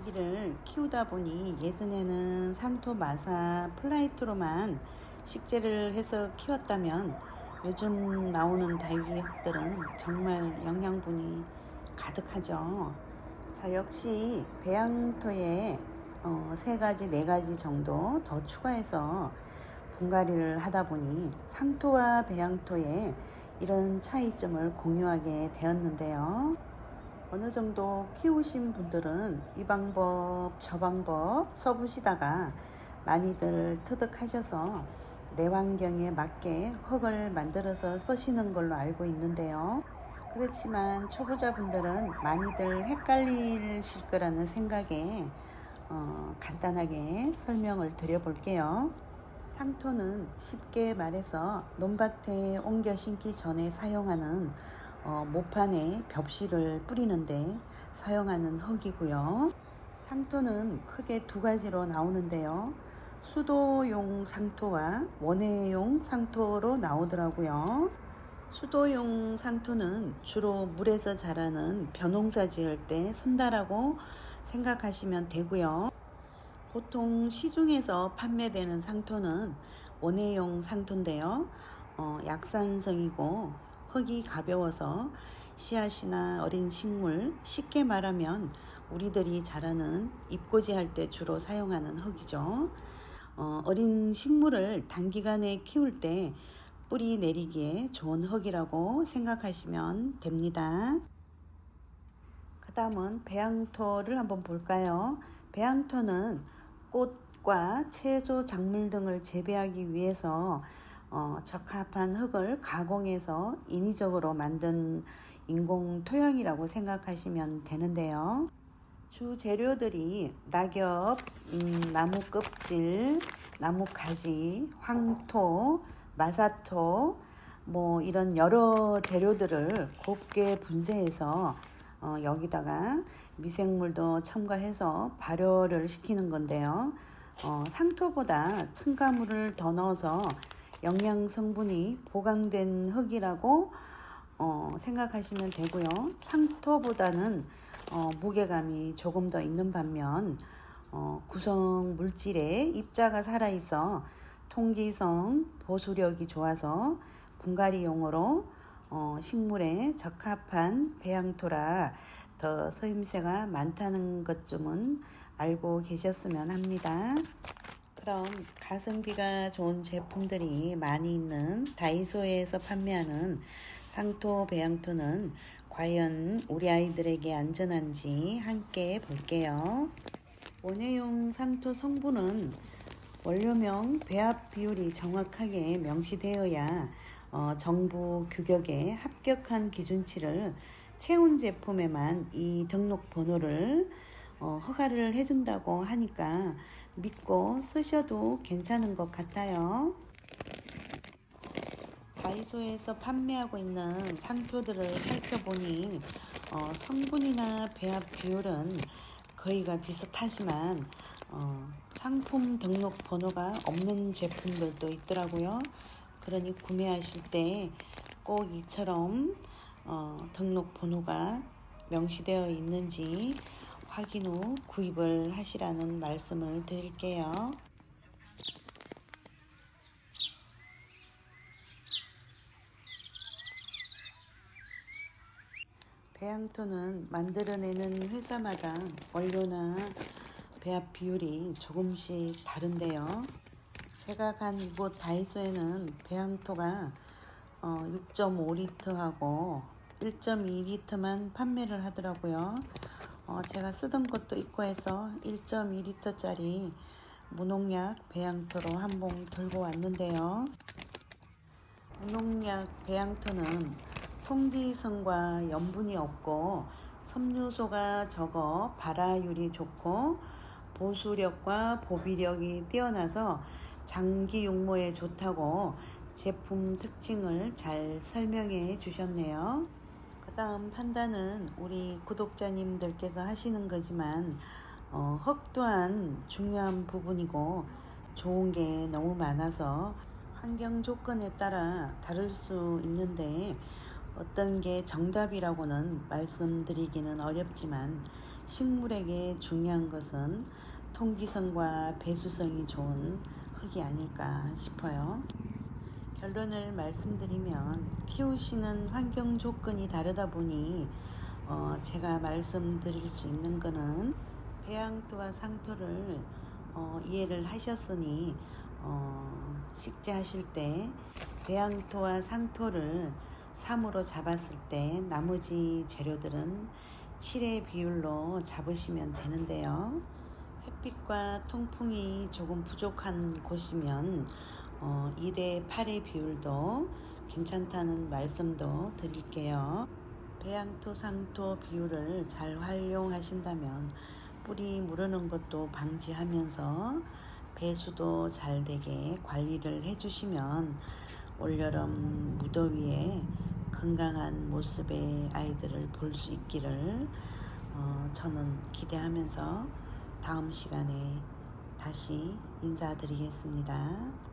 당귀를 키우다 보니 예전에는 상토 마사 플라이트로만 식재를 해서 키웠다면 요즘 나오는 달기 흙들은 정말 영양분이 가득하죠. 자, 역시 배양토에 어, 세 가지, 네 가지 정도 더 추가해서 분갈이를 하다 보니 상토와 배양토의 이런 차이점을 공유하게 되었는데요. 어느 정도 키우신 분들은 이 방법, 저 방법 써보시다가 많이들 터득하셔서 내 환경에 맞게 흙을 만들어서 쓰시는 걸로 알고 있는데요. 그렇지만 초보자분들은 많이들 헷갈리실 거라는 생각에 어, 간단하게 설명을 드려볼게요. 상토는 쉽게 말해서 논밭에 옮겨 심기 전에 사용하는 어, 모판에 벽실을 뿌리는데 사용하는 흙이고요. 상토는 크게 두 가지로 나오는데요. 수도용 상토와 원해용 상토로 나오더라고요. 수도용 상토는 주로 물에서 자라는 벼농사 지을 때 쓴다라고 생각하시면 되고요. 보통 시중에서 판매되는 상토는 원해용 상토인데요. 어, 약산성이고 흙이 가벼워서 씨앗이나 어린 식물, 쉽게 말하면 우리들이 자라는 잎꽂이 할 때 주로 사용하는 흙이죠. 어, 어린 식물을 단기간에 키울 때 뿌리 내리기에 좋은 흙이라고 생각하시면 됩니다. 그 다음은 배양토를 한번 볼까요? 배양토는 꽃과 채소, 작물 등을 재배하기 위해서 어, 적합한 흙을 가공해서 인위적으로 만든 인공 토양이라고 생각하시면 되는데요. 주 재료들이 낙엽, 음, 나무 껍질, 나무 가지, 황토, 마사토, 뭐 이런 여러 재료들을 곱게 분쇄해서 어, 여기다가 미생물도 첨가해서 발효를 시키는 건데요. 어, 상토보다 첨가물을 더 넣어서 영양 성분이 보강된 흙이라고 어, 생각하시면 되고요. 상토보다는 어, 무게감이 조금 더 있는 반면 어, 구성 물질에 입자가 살아있어 통기성, 보수력이 좋아서 분갈이용으로 어, 식물에 적합한 배양토라 더 서임새가 많다는 것쯤은 알고 계셨으면 합니다. 그럼 가성비가 좋은 제품들이 많이 있는 다이소에서 판매하는 상토 배양토는 과연 우리 아이들에게 안전한지 함께 볼게요. 원예용 상토 성분은 원료명 배합 비율이 정확하게 명시되어야 어, 정부 규격에 합격한 기준치를 채운 제품에만 이 등록 번호를 어, 허가를 해준다고 하니까 믿고 쓰셔도 괜찮은 것 같아요. 다이소에서 판매하고 있는 상토들을 살펴보니 어, 성분이나 배합 비율은 거의가 비슷하지만 어, 상품 등록 번호가 없는 제품들도 있더라고요. 그러니 구매하실 때 꼭 이처럼 어, 등록 번호가 명시되어 있는지 확인 후 구입을 하시라는 말씀을 드릴게요. 배양토는 만들어내는 회사마다 원료나 배합 비율이 조금씩 다른데요. 제가 간 이곳 다이소에는 배양토가 어, 6.5리터하고 1.2리터만 판매를 하더라고요. 어, 제가 쓰던 것도 있고 해서 1.2리터짜리 무농약 배양토로 한 봉 들고 왔는데요. 무농약 배양토는 통기성과 염분이 없고 섬유소가 적어 발화율이 좋고 보수력과 보비력이 뛰어나서 장기 육모에 좋다고 제품 특징을 잘 설명해 주셨네요. 그 다음 판단은 우리 구독자님들께서 하시는 거지만 어, 흙 또한 중요한 부분이고 좋은 게 너무 많아서 환경 조건에 따라 다를 수 있는데 어떤 게 정답이라고는 말씀드리기는 어렵지만 식물에게 중요한 것은 통기성과 배수성이 좋은 흙이 아닐까 싶어요. 결론을 말씀드리면 키우시는 환경 조건이 다르다 보니 어, 제가 말씀드릴 수 있는 거는 배양토와 상토를 어, 이해를 하셨으니 어, 식재하실 때 배양토와 상토를 3으로 잡았을 때 나머지 재료들은 7의 비율로 잡으시면 되는데요. 햇빛과 통풍이 조금 부족한 곳이면 어, 1대 8의 비율도 괜찮다는 말씀도 드릴게요. 배양토 상토 비율을 잘 활용하신다면 뿌리 무르는 것도 방지하면서 배수도 잘 되게 관리를 해주시면 올여름 무더위에 건강한 모습의 아이들을 볼 수 있기를 어, 저는 기대하면서 다음 시간에 다시 인사드리겠습니다.